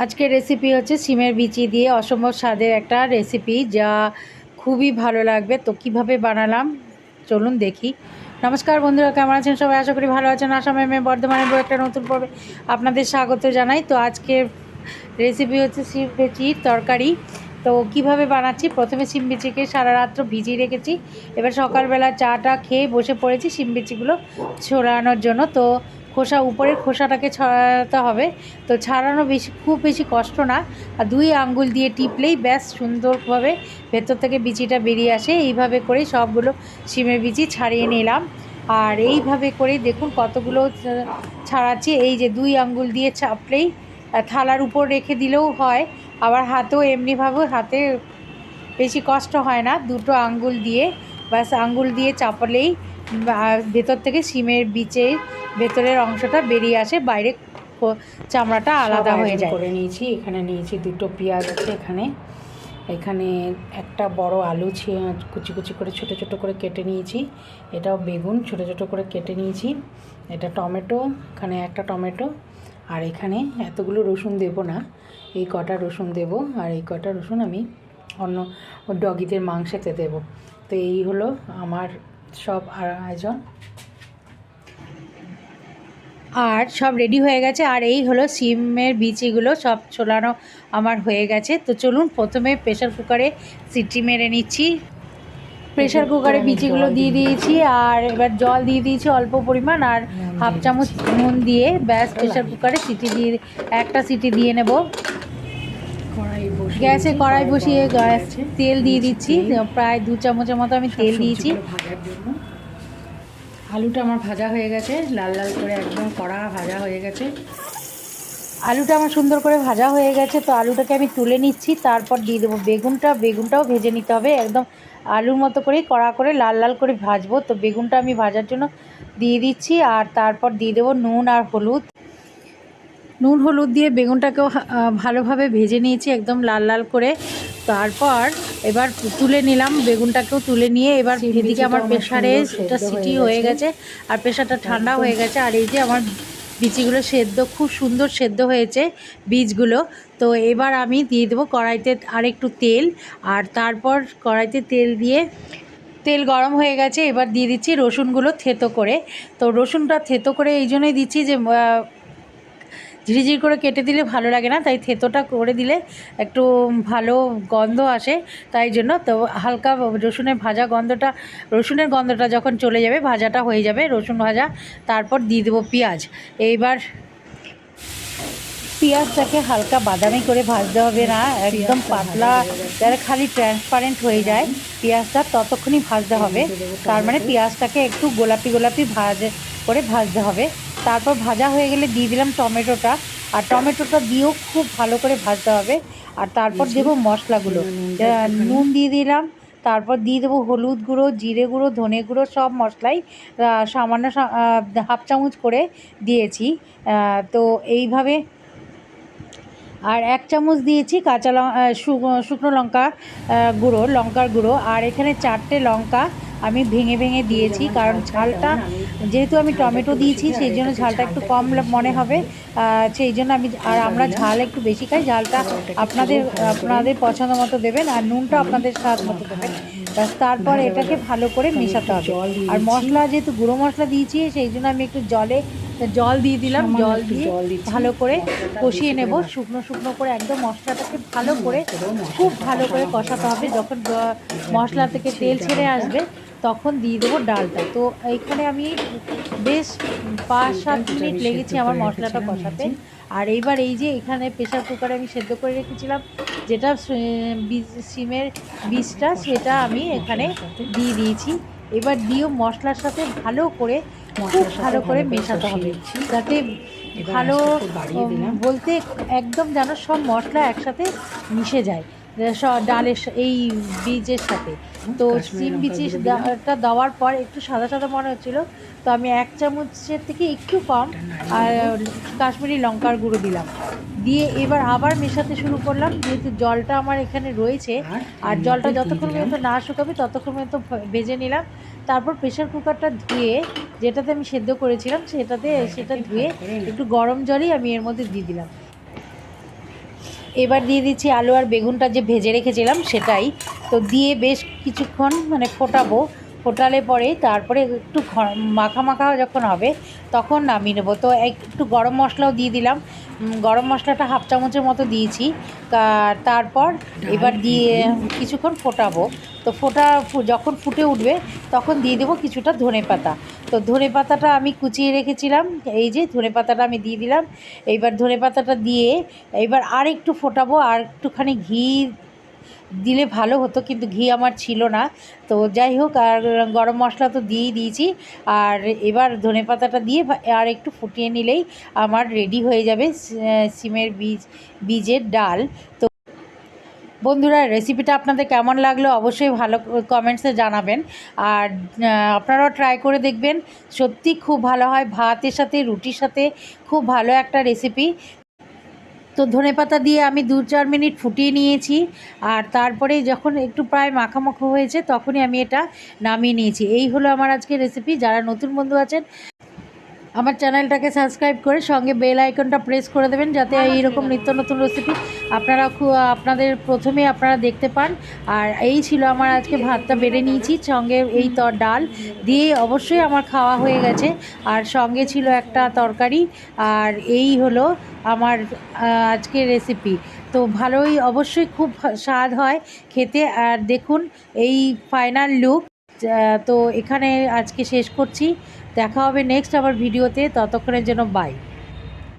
আজকের রেসিপি হচ্ছে সিমের বিচি দিয়ে অসম্ভব স্বাদের একটা রেসিপি যা খুবই ভালো লাগবে। তো কীভাবে বানালাম? চলুন দেখি। নমস্কার বন্ধুরা, কেমন আছেন সবাই? আশা করি ভালো আছেন। আসামে মেয়ে বর্ধমানের বউ একটা নতুন পর্বে আপনাদের স্বাগত জানাই। তো আজকের রেসিপি হচ্ছে সিম বিচির তরকারি। তো কীভাবে বানাচ্ছি? প্রথমে সিম বিচিকে সারা রাত্র ভিজিয়ে রেখেছি। এবার সকালবেলা চাটা খেয়ে বসে পড়েছি সিম বিচিগুলো ছড়ানোর জন্য। তো খোসা, উপরের খোসাটাকে ছড়াতে হবে। তো ছাড়ানো বেশি, খুব বেশি কষ্ট না। আর দুই আঙ্গুল দিয়ে টিপলেই ব্যাস সুন্দরভাবে ভেতর থেকে বিচিটা বেরিয়ে আসে। এইভাবে করেই সবগুলো সিমের বিচি ছাড়িয়ে নিলাম। আর এইভাবে করে দেখুন কতগুলো ছাড়াচ্ছি। এই যে দুই আঙ্গুল দিয়ে চাপলেই থালার উপর রেখে দিলেও হয়। আবার হাতেও এমনিভাবে হাতে বেশি কষ্ট হয় না। দুটো আঙ্গুল দিয়ে, ব্যাস আঙ্গুল দিয়ে চাপালেই আহ, ভেতর থেকে সিমের বিচের ভেতরের অংশটা বেরিয়ে আসে বাইরে চামড়াটা আলাদা হয়ে যায়। করে নিয়েছি এখানে নিয়েছি দুটো পেঁয়াজ আছে এখানে। এখানে একটা বড় আলু ছি- কুচি কুচি করে ছোট ছোট করে কেটে নিয়েছি। এটাও বেগুন ছোট ছোট করে কেটে নিয়েছি। এটা টমেটো এখানে একটা টমেটো আর এখানে এতগুলো রসুন দেব না এই কটা রসুন দেব আর এই কটা রসুন আমি অন্য ডগিদের মাংসেতে দেব। তো এই হলো আমার সব আয়োজন। আর সব রেডি হয়ে গেছে। আর এই হলো সিমের বিচিগুলো সব ছোলানো আমার হয়ে গেছে। তো চলুন প্রথমে প্রেশার কুকারে সিটি মেরে নিচ্ছি। প্রেশার কুকারে বিচিগুলো দিয়ে দিয়েছি। আর এবার জল দিয়ে দিয়েছি অল্প পরিমাণ। আর হাফ চামচ নুন দিয়ে ব্যাস প্রেশার কুকারে সিটি দিয়ে একটা সিটি দিয়ে নেব। গ্যাসে কড়াই বসিয়ে গ্যাস তেল দিয়ে দিচ্ছি। প্রায় দু চামচের মতো আমি তেল দিয়েছি। ভাজার জন্য। আলুটা আমার ভাজা হয়ে গেছে। লাল লাল করে একদম কড়া ভাজা হয়ে গেছে। আলুটা আমার সুন্দর করে ভাজা হয়ে গেছে। তো আলুটাকে আমি তুলে নিচ্ছি। তারপর দিয়ে দেবো বেগুনটা। বেগুনটাও ভেজে নিতে হবে। একদম আলুর মতো করেই কড়া করে লাল লাল করে ভাজবো। তো বেগুনটা আমি ভাজার জন্য দিয়ে দিচ্ছি। আর তারপর দিয়ে দেবো নুন আর হলুদ। নুন হলুদ দিয়ে বেগুনটাকেও ভালোভাবে ভেজে নিয়েছি একদম লাল লাল করে। তারপর এবার তুলে নিলাম বেগুনটাকেও তুলে নিয়ে এবার এদিকে আমার প্রেশারে সেদ্ধ সিটি হয়ে গেছে। আর প্রেশারটা ঠান্ডা হয়ে গেছে আর এই যে আমার বিচিগুলো সেদ্ধ খুব সুন্দর সেদ্ধ হয়েছে বীজগুলো। তো এবার আমি দিয়ে দেবো কড়াইতে আরেকটু তেল আর তারপর কড়াইতে তেল দিয়ে তেল গরম হয়ে গেছে এবার দিয়ে দিচ্ছি রসুনগুলো থেতো করে। তো রসুনটা থেতো করে এই জন্যই দিচ্ছি যে ঝিরিঝিরি করে কেটে দিলে ভালো লাগে না, তাই থেতোটা করে দিলে একটু ভালো গন্ধ আসে, তাই জন্য তো হালকা রসুনের ভাজা গন্ধটা, রসুনের গন্ধটা যখন চলে যাবে, ভাজাটা হয়ে যাবে রসুন ভাজা, তারপর দিয়ে দেবো পেঁয়াজ। এইবার পেঁয়াজটাকে হালকা বাদামি করে ভাজতে হবে না, একদম পাতলা যারা খালি ট্রান্সপারেন্ট হয়ে যায়, পেঁয়াজটা ততক্ষণই ভাজতে হবে, তার মানে পেঁয়াজটাকে একটু গোলাপি গোলাপি ভাজ, করে ভাজতে হবে। তারপর ভাজা হয়ে গেলে দিয়ে দিলাম টমেটোটা। আর টমেটোটা দিয়েও খুব ভালো করে ভাজতে হবে। আর তারপর দেবো মশলাগুলো। নুন দিয়ে দিলাম। তারপর দিয়ে দেবো হলুদ গুঁড়ো জিরে গুঁড়ো ধনে গুঁড়ো সব মশলাই। সামান্য হাফ চামচ করে দিয়েছি। তো এইভাবে। আর এক চামচ দিয়েছি কাঁচা লঙ্কা শুকনো লঙ্কা গুঁড়ো লঙ্কার গুঁড়ো। আর এখানে চারটে লঙ্কা আমি ভেঙে ভেঙে দিয়েছি কারণ ঝালটা যেহেতু আমি টমেটো দিয়েছি সেই জন্য ঝালটা একটু কম মনে হবে। সেই জন্য আমি আর আমরা ঝাল একটু বেশি খাই। ঝালটা আপনাদের আপনাদের পছন্দ মতো দেবেন আর নুনটা আপনাদের স্বাদ মতো দেবেন। ব্যাস তারপর এটাকে ভালো করে মেশাতে হবে। আর মশলা যেহেতু গুঁড়ো মশলা দিয়েছি সেই জন্য আমি একটু জলে জল দিয়ে দিলাম। জল দিয়ে ভালো করে কষিয়ে নেব। শুকনো শুকনো করে একদম মশলাটাকে ভালো করে খুব ভালো করে কষাতে হবে। যখন মশলা থেকে তেল ছেড়ে আসবে তখন দিয়ে দেবো ডালটা। তো এইখানে আমি বেশ পাঁচ সাত মিনিট লেগেছে আমার মশলাটা কষাতে। আর এইবার এই যে এখানে প্রেশার কুকারে আমি সেদ্ধ করে রেখেছিলাম যেটা সিমের বীজটা সেটা আমি এখানে দিয়ে দিয়েছি। এবার দিয়েও মশলার সাথে ভালো করে খুব ভালো করে মেশাতে হবে। যাতে ভালো। বলতে একদম যেন সব মশলা একসাথে মিশে যায়। ডালের এই বীজের সাথে। তো সিম লঙ্কার বীজ গুঁড়ো দিলাম। দেওয়ার পর একটু সাদা সাদা মনে হচ্ছিল। তো আমি এক চামচের থেকে একটু কম আর কাশ্মীরি লঙ্কার গুঁড়ো দিলাম। দিয়ে এবার আবার মেশাতে শুরু করলাম। যেহেতু জলটা আমার এখানে রয়েছে আর জলটা যতক্ষণ পর্যন্ত না শুকাবে ততক্ষণ পর্যন্ত ভেজে নিলাম। তারপর প্রেশার কুকারটা ধুয়ে যেটাতে আমি সেদ্ধ করেছিলাম সেটাতে সেটা ধুয়ে। একটু গরম জলই আমি এর মধ্যে দিয়ে দিলাম। এবার দিয়ে দিচ্ছি আলু আর বেগুনটা যে ভেজে রেখেছিলাম সেটাই। তো দিয়ে বেশ কিছুক্ষণ মানে ফোটাবো। ফোটালে পরে তারপরে একটু মাখা মাখা যখন হবে তখন নামিয়ে নেব। তো একটু গরম মশলাও দিয়ে দিলাম। গরম মশলাটা হাফ চামচের মতো দিয়েছি। তারপর এবার দিয়ে কিছুক্ষণ ফোটাবো। তো ফোটা যখন ফুটে উঠবে তখন দিয়ে দেবো কিছুটা ধনে পাতা তো ধনে পাতাটা আমি কুচিয়ে রেখেছিলাম, এই যে ধনে পাতাটা আমি দিয়ে দিলাম। এইবার ধনে পাতাটা দিয়ে এইবার আর একটু ফোটাবো, আর একটুখানি ঘি দিলে ভালো হতো, কিন্তু ঘি আমার ছিল না। তো যাই হোক, আর গরম মশলা তো দিয়েই দিয়েছি। আর এবার ধনে পাতাটা দিয়ে আর একটু ফুটিয়ে নিলেই আমার রেডি হয়ে যাবে সিমের বীজ, বীজের ডাল। তো বন্ধুরা রেসিপিটা আপনাদের কেমন লাগল অবশ্যই ভালো কমেন্টসে জানাবেন। আর আপনারাও ট্রাই করে দেখবেন। সত্যি খুব ভালো হয়। ভাতের সাথে, রুটির সাথে খুব ভালো একটা রেসিপি তো ধনেপাতা দিয়ে আমি দু চার মিনিট ফুটিয়ে নিয়েছি। আর তারপরে যখন একটু প্রায় মাখামাখো হয়েছে, তখনই আমি এটা নামিয়ে নিয়েছি। এই হলো আমার আজকে রেসিপি যারা নতুন বন্ধু আছেন আমার চ্যানেলটাকে সাবস্ক্রাইব করে সঙ্গে বেল আইকনটা প্রেস করে দেবেন যাতে এইরকম নিত্য নতুন রেসিপি আপনারা খুব আপনাদের প্রথমে আপনারা দেখতে পান। আর এই ছিল আমার আজকে ভাতটা বেড়ে নিয়েছি সঙ্গে এই তো ডাল দিয়ে অবশ্যই আমার খাওয়া হয়ে গেছে। আর সঙ্গে ছিল একটা তরকারি আর এই হলো আমার আহ, আজকের রেসিপি তো ভালোই অবশ্যই খুব স্বাদ হয় খেতে। আর দেখুন এই ফাইনাল লুক তো এখানে আজকে শেষ করছি। দেখা হবে নেক্সট আবার ভিডিওতে ততক্ষণের জন্য বাই